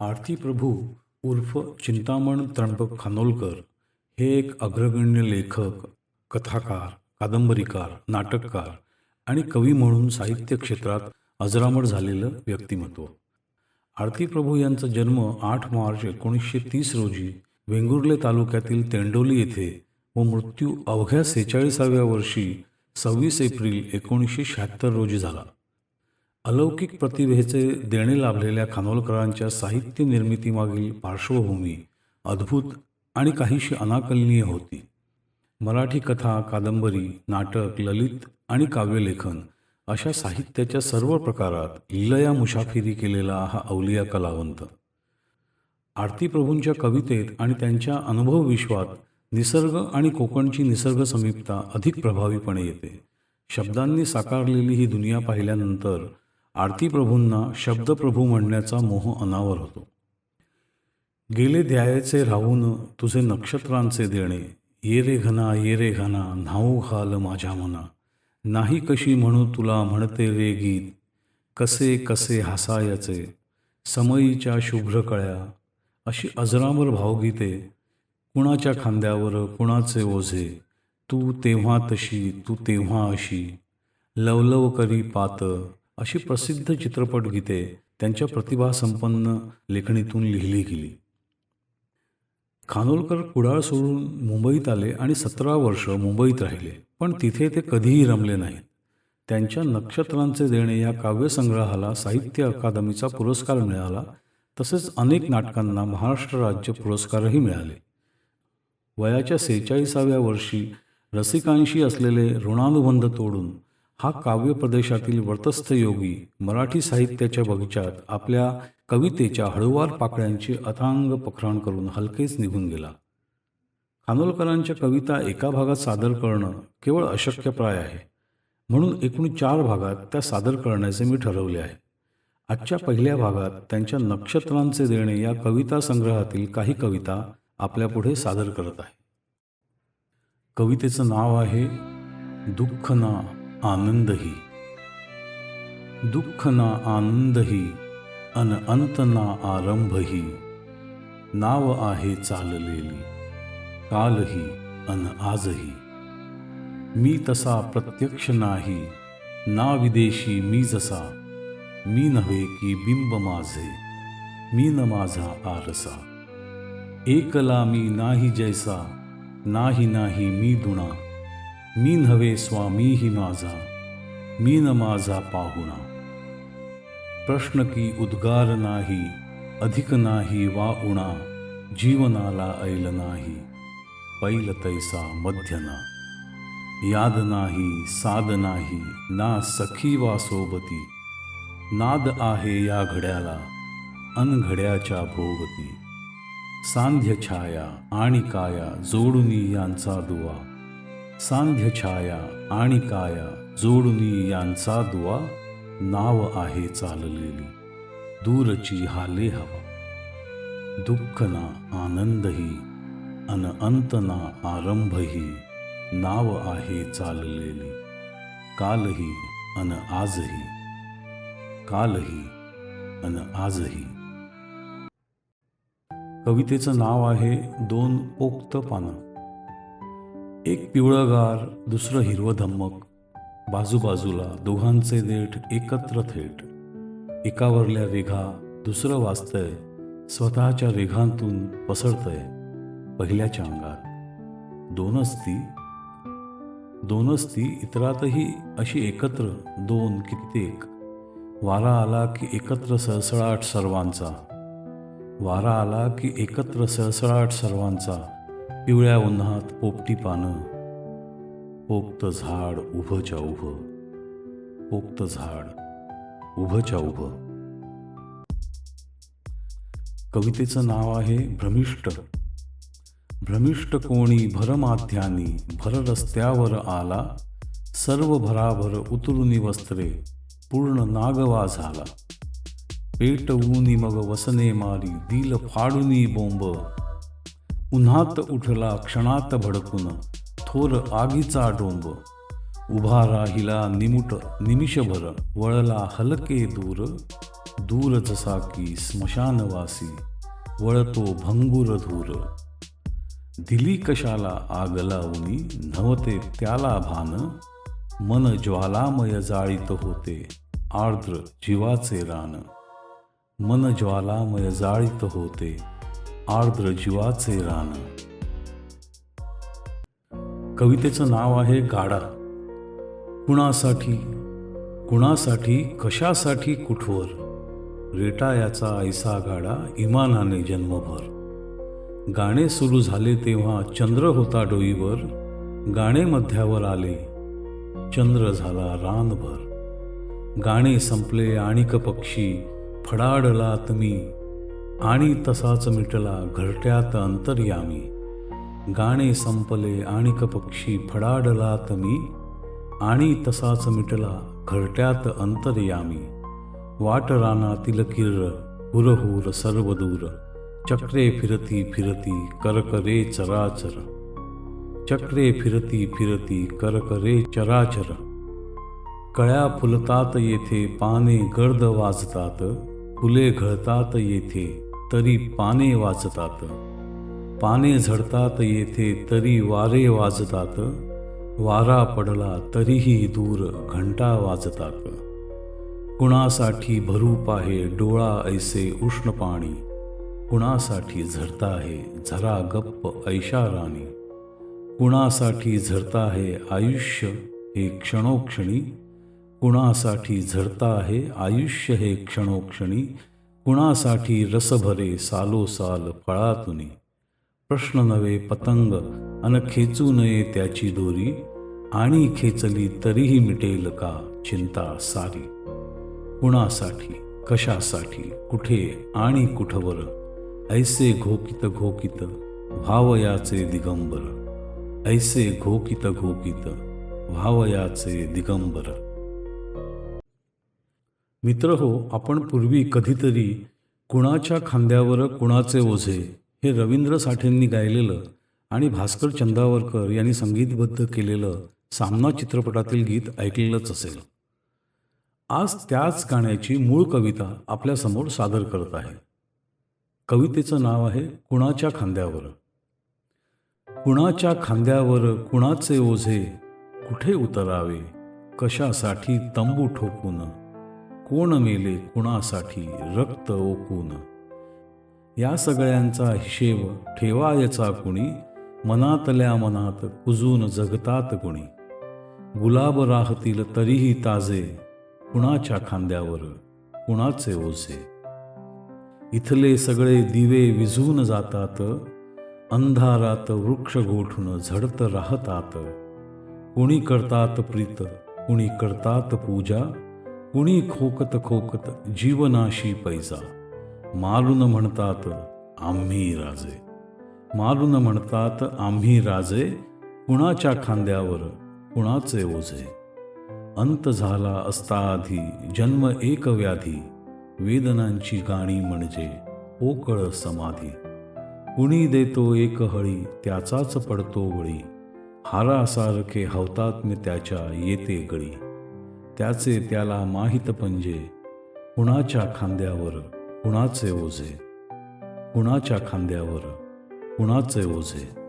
आरती प्रभू उर्फ चिंतामण त्र्यंबक खानोलकर हे एक अग्रगण्य लेखक कथाकार कादंबरीकार नाटककार आणि कवी म्हणून साहित्य क्षेत्रात अजरामर झालेलं व्यक्तिमत्व. आरती प्रभू यांचा जन्म आठ मार्च एकोणीसशे तीस रोजी वेंगुर्ले तालुक्यातील तेंडोली येथे व मृत्यू अवघ्या सेहेचाळीसाव्या वर्षी सव्वीस एप्रिल एकोणीसशे शहात्तर रोजी झाला. अलौकिक प्रतिभेचे देणे लाभलेल्या खानोलकरांच्या साहित्य निर्मितीमागील पार्श्वभूमी अद्भुत आणि काहीशी अनाकलनीय होती. मराठी कथा कादंबरी नाटक ललित आणि काव्यलेखन अशा साहित्याच्या सर्व प्रकारात लिलया मुसाफिरी केलेला हा अवलिया कलावंत. आरती प्रभूंच्या कवितेत आणि त्यांच्या अनुभव विश्वात निसर्ग आणि कोकणची निसर्ग समीपता अधिक प्रभावीपणे येते. शब्दांनी साकारलेली ही दुनिया पाहिल्यानंतर आरती प्रभूंना शब्दप्रभू म्हणण्याचा मोह अनावर होतो. गेले द्यायचे राहून तुझे नक्षत्रांचे देणे ये रे घना ये रे घना न्हाऊ घाल माझ्या मना. नाही कशी म्हणू तुला म्हणते रे गीत कसे कसे हसायचे समयीच्या शुभ्र कळ्या. अशी अजरामर भावगीते कुणाच्या खांद्यावर कुणाचे ओझे तू तेव्हा तशी तू तेव्हा अशी. लवलव करी पात अशी प्रसिद्ध चित्रपट गीते त्यांच्या प्रतिभासंपन्न लेखणीतून लिहिली गेली. खानोलकर कुडाळ सोडून मुंबईत आले आणि सतरा वर्ष मुंबईत राहिले पण तिथे ते कधीही रमले नाहीत. त्यांच्या नक्षत्रांचे देणे या काव्यसंग्रहाला साहित्य अकादमीचा पुरस्कार मिळाला तसेच अनेक नाटकांना महाराष्ट्र राज्य पुरस्कारही मिळाले. वयाच्या सेहेचाळीसाव्या वर्षी रसिकांशी असलेले ऋणानुबंध तोडून हा काव्य प्रदेशातील व्रतस्थ योगी मराठी साहित्याच्या बगीचात आपल्या कवितेच्या हळूवार पाकळ्यांची अथांग पखराण करून हलकेच निघून गेला. खानोलकरांच्या कविता एका भागात सादर करणं केवळ अशक्यप्राय आहे. म्हणून एकूण चार भागात त्या सादर करण्याचे मी ठरवले आहे. आजच्या पहिल्या भागात त्यांच्या नक्षत्रांचे देणे या कविता संग्रहातील काही कविता आपल्यापुढे सादर करत आहे. कवितेचं नाव आहे दुःख ना आनंदही। दुःख ना आनंदही अन अंत ना आरंभही नाव आहे चाललेली कालही अन आजही। मी तसा प्रत्यक्ष नाही ना विदेशी मी जसा मी नव्हे की बिंब माझे मी न माझा आरसा। एकला मी नाही जैसा नाही नाही मी दुणा मी नव्हे स्वामीही माझा मी न माझा पाहुणा. प्रश्न की उद्गार नाही अधिक नाही वा उणा जीवनाला ऐल नाही पैल तैसा मध्यना. याद नाही साद नाही ना सखी वा सोबती नाद आहे या घड्याला अनघड्याच्या भोवती. सांध्य छाया आणि काया जोडुनी यांचा दुवा. सांध्य छाया आणि काया जोडुनी यांचा दुवा नाव आहे चाललेली. दूरची हाले हवा. दुःख ना आनंदही अन अंत ना आरंभही नाव आहे चाललेली. कालही अन आजही. कालही अन आजही. कवितेचं नाव आहे दोन पोक्त पानं एक पिवळगार दुसरं हिरवं धम्मक बाजूबाजूला दोघांचे देठ एकत्र थेट. एकावरल्या रेघा दुसरं वाचतंय स्वतःच्या रेघांतून पसरतंय पहिल्याच्या अंगात. दोनच ती. दोनच ती इतरातही अशी एकत्र दोन कित्येक. वारा आला की एकत्र सळसळाट सर्वांचा. वारा आला की एकत्र सळसळाट सर्वांचा. पिवळ्या उन्हात पोपटी पानं पोक्त झाड उभंच्या उभं पोक्त झाड उभंच्या उभं. कवितेचं नाव आहे भ्रमिष्ट. भ्रमिष्ट कोणी भरमाध्यानी भर रस्त्यावर आला सर्व भराभर उतरुनी वस्त्रे पूर्ण नागवा झाला. पेटवूनी मग वसने मारी दिल फाडुनी बोंब उन्हात उठला क्षणात भडकून थोर आगीचा डोंब. उभा राहिला निमुट निमिषभर वळला हलके दूर. दूर जसा की स्मशानवासी वळतो भंगुर धूर. दिली कशाला आग लावणी नव्हते त्याला भान. मन ज्वालामय जाळीत होते आर्द्र जीवाचे रान. मन ज्वालामय जाळीत होते आर्द्र जीवाचे रान. कवितेचं नाव आहे गाडा. कुणासाठी कुणासाठी कशासाठी कुठवर? रेटा याचा ऐसा गाडा इमानाने जन्मभर. गाणे सुरू झाले तेव्हा चंद्र होता डोईवर गाणे मध्यावर आले चंद्र झाला रानभर. गाणे संपले आणिक पक्षी फडाडला मी आणि तसाच मिटला घरट्यात अंतर्यामी. गाणे संपले आणिक पक्षी फडाडलात मी. आणि तसाच मिटला घरट्यात अंतर्यामी. वाट रानातील किर्र हुरहुर सर्व दूर चक्रे फिरती फिरती करकरे चराचर. चक्रे फिरती फिरती करकरे चराचर. कळ्या फुलतात येथे पाने गर्द वाजतात. फुले घळतात येथे. तरी पाने वाजतात. पाने झडतात येथे तरी वारे वाजतात. वारा पडला तरीही दूर घंटा वाजतात. कुणासाठी भरूप आहे डोळा ऐसे उष्ण पाणी. कुणासाठी झरता आहे झरा गप्प ऐशाराणी. कुणासाठी झरता आहे आयुष्य हे क्षणोक्षणी. कुणासाठी झरता आहे आयुष्य हे क्षणोक्षणी. कुणासाठी रसभरे सालोसाल फळातुनी? प्रश्न नव्हे पतंग अन खेचू नये त्याची दोरी. आणि खेचली तरीही मिटेल का चिंता सारी? कुणासाठी कशासाठी कुठे आणि कुठवर? ऐसे घोकित घोकित भावयाचे दिगंबर. ऐसे घोकित घोकित भावयाचे दिगंबर. मित्र हो आपण पूर्वी कधीतरी कुणाच्या खांद्यावर कुणाचे ओझे हे रवींद्र साठेंनी गायलेलं आणि भास्कर चंदावरकर यांनी संगीतबद्ध केलेलं सामना चित्रपटातील गीत ऐकलेलंच असेल. आज त्याच गाण्याची मूळ कविता आपल्यासमोर सादर करत आहे. कवितेचं नाव आहे कुणाच्या खांद्यावर? कुणाच्या खांद्यावर कुणाचे ओझे कुठे उतरावे? कशासाठी तंबू ठोकून कोण मेले कुणासाठी रक्त ओकून? या सगळ्यांचा हिशेब ठेवायचा कुणी? मनातल्या मनात कुजून जगतात कुणी? गुलाब राहतील तरीही ताजे कुणाच्या खांद्यावर कुणाचे ओझे? इथले सगळे दिवे विझून जातात अंधारात वृक्ष गोठून झडत राहतात. कुणी करतात प्रीत कुणी करतात पूजा कुणी खोकत खोकत जीवनाशी पैसा. मालून म्हणतात आम्ही राजे. मालून म्हणतात आम्ही राजे. कुणाच्या खांद्यावर कुणाचे ओझे. अंत झाला असता आधी जन्म एक व्याधी. वेदनांची गाणी म्हणजे पोकळ समाधी. कुणी देतो एक हळी त्याचाच पडतो वळी. हारासारखे हवतात्म्य त्याच्या येते गळी. त्याचे त्याला माहीत पंजे. कुणाच्या खांद्यावर कुणाचे ओझे? कुणाच्या खांद्यावर कुणाचे ओझे?